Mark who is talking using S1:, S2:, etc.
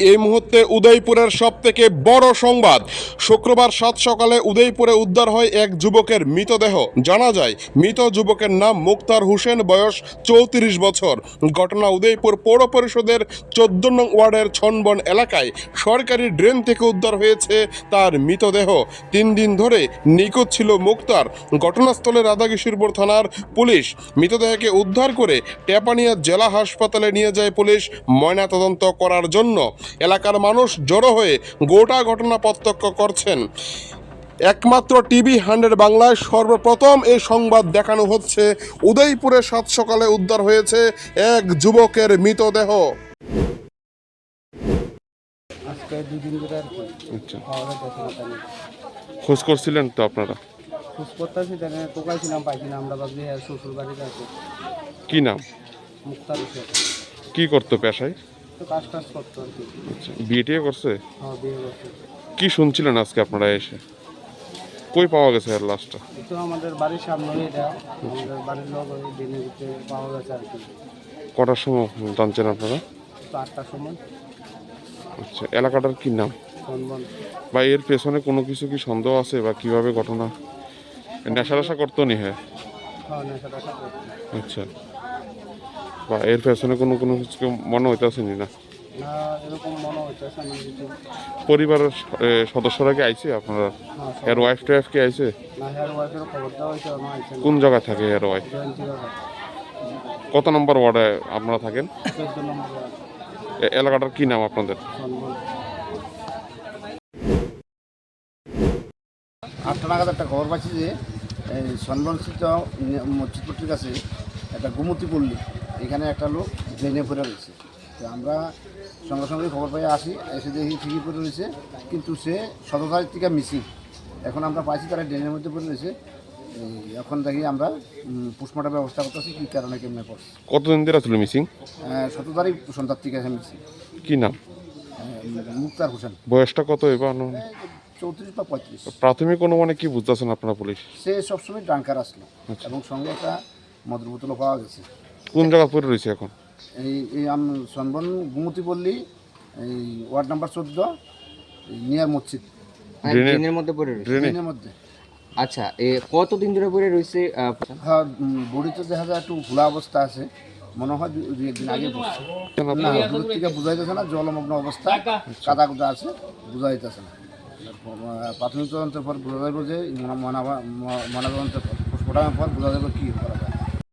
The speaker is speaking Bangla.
S1: এই মুহূর্তে উদয়পুরের সব থেকে বড় সংবাদ। শুক্রবার সাত সকালে উদয়পুরে উদ্ধার হয় এক যুবকের মৃতদেহ। জানা যায়, মৃত যুবকের নাম মুক্তার হোসেন, বয়স চৌত্রিশ বছর। ঘটনা উদয়পুর পৌর পরিষদের চোদ্দ নং ওয়ার্ডের ছনবন এলাকায় সরকারি ড্রেন থেকে উদ্ধার হয়েছে তার মৃতদেহ। তিন দিন ধরে নিখোঁজ ছিল মুক্তার। ঘটনাস্থলে রাধাকিশোরপুর থানার পুলিশ মৃতদেহকে উদ্ধার করে টেপানিয়া জেলা হাসপাতালে নিয়ে যায় পুলিশ। ময়নাতদন্ত করার জন্য এলাকার মানুষ জড়ো হয়ে গোটা ঘটনা প্রত্যক্ষ করছেন। একমাত্র টিভি হান্ড্রেড বাংলায় সর্বপ্রথম এই সংবাদ দেখানো হচ্ছে। উদয়পুরে সাত সকালে উদ্ধার হয়েছে এক যুবকের মৃতদেহ। আচ্ছা। খোঁজ করছিলেন তো আপনারা?
S2: খোঁজ করতেছি টোকাইছিলাম পাইছিলাম আমরা ভাবছি শ্বশুর বাড়িতে আছে।
S1: কি নাম?
S2: মুক্তার
S1: কি করতো পেশায়?
S2: তো কাজ টাজ করতো আর কি।
S1: বিয়ে করছে?
S2: হ্যাঁ বিয়ে করছে।
S1: কি শুনছিলেন আজকে আপনারা এসে? কই পাওয়া গেছে আর লাস্টটা
S2: তো আমাদের বাড়ির সামনে এটা। আমাদের বাড়ির লোক ওই দিনের ভিতরে পাওয়া গেছে আর কি।
S1: কটার সময় জানছেন আপনারা?
S2: তো আটটার সময়।
S1: আচ্ছা এলাকাটার কি নাম? বা এর পেছনে কোনো কিছু কি সন্দেহ আছে বা কীভাবে ঘটনা? নেশা নেশা করতো নি হ্যাঁ
S2: হ্যাঁ নেশা টেশা করতো।
S1: আচ্ছা। বা এর পেছনে কোনো কোনো কিছু মনে হইতেছে নি পরিবারের সদস্যরা কি আইছে আপনারা?
S2: হ্যাঁ
S1: এর ওয়াইফ টাইফ কি আইছে?
S2: আইসে
S1: কোন জায়গায় থাকে এর ওয়াইফ কত নম্বর ওয়ার্ডে আপনারা থাকেন? এলাকাটার কি নাম আপনাদের?
S3: আটটা নাগাদ একটা খবর পাচ্ছি যে এই সনবনস্থিত মসজিদপট্টির কাছে একটা গুমতি পল্লী। এখানে একটা লোক ড্রেনে পড়ে রয়েছে। তো আমরা সঙ্গে সঙ্গে খবর পাই আসি এসে দেখি ঠিকই পড়ে রয়েছে কিন্তু সে সতেরো তারিখ থেকে মিসিং এখন আমরা পাইছি তারা ড্রেনের মধ্যে পড়ে রয়েছে। এখন দেখি আমরা পোস্টমর্টম ব্যবস্থা করতেছি কী কারণে কেমনে পড়ছে
S1: কতদিন ধরে ছিল মিসিং
S3: সতেরো তারিখ সন্ধ্যার থেকে মিসিং
S1: কী নাম?
S3: মুক্তার হোসেন।
S1: বয়সটা কত এবার
S3: চৌত্রিশ বা পঁয়ত্রিশ।
S1: প্রাথমিক অনুমানে কি বুঝতেছেন আপনারা পুলিশ?
S3: সে সবসময় ড্রাঙ্কার আসলো এবং সঙ্গে একটা মদের বোতলও পাওয়া গেছে।
S1: কোন জায়গা পড়ে রয়েছে এখন?
S3: এই এই আম সনবন গুমতি পল্লী এই ওয়ার্ড নাম্বার চোদ্দ নিয়ার মসজিদ।
S4: হ্যাঁ,
S1: ড্রেনে-
S4: ড্রেনের মধ্যে পড়ে রয়েছে?
S1: ড্রেনে
S3: ট্রেনের মধ্যে।
S4: আচ্ছা এ কতদিন ধরে পড়ে রয়েছে
S3: হ্যাঁ উম, বডি তো দেখা যায় একটু খোলা অবস্থা আছে মনে হয় দুই একদিন আগে পড়ছে। না দূর থেকে বোঝা যাচ্ছে না জলমগ্ন অবস্থা কাদা কুদা আছে বোঝা যাইতেছে না। প্রাথমিক তদন্তের পর বোঝা যাবে যে ময়নাতদন্তের পর পোস্টমর্টমের পর বোঝা যাবে কী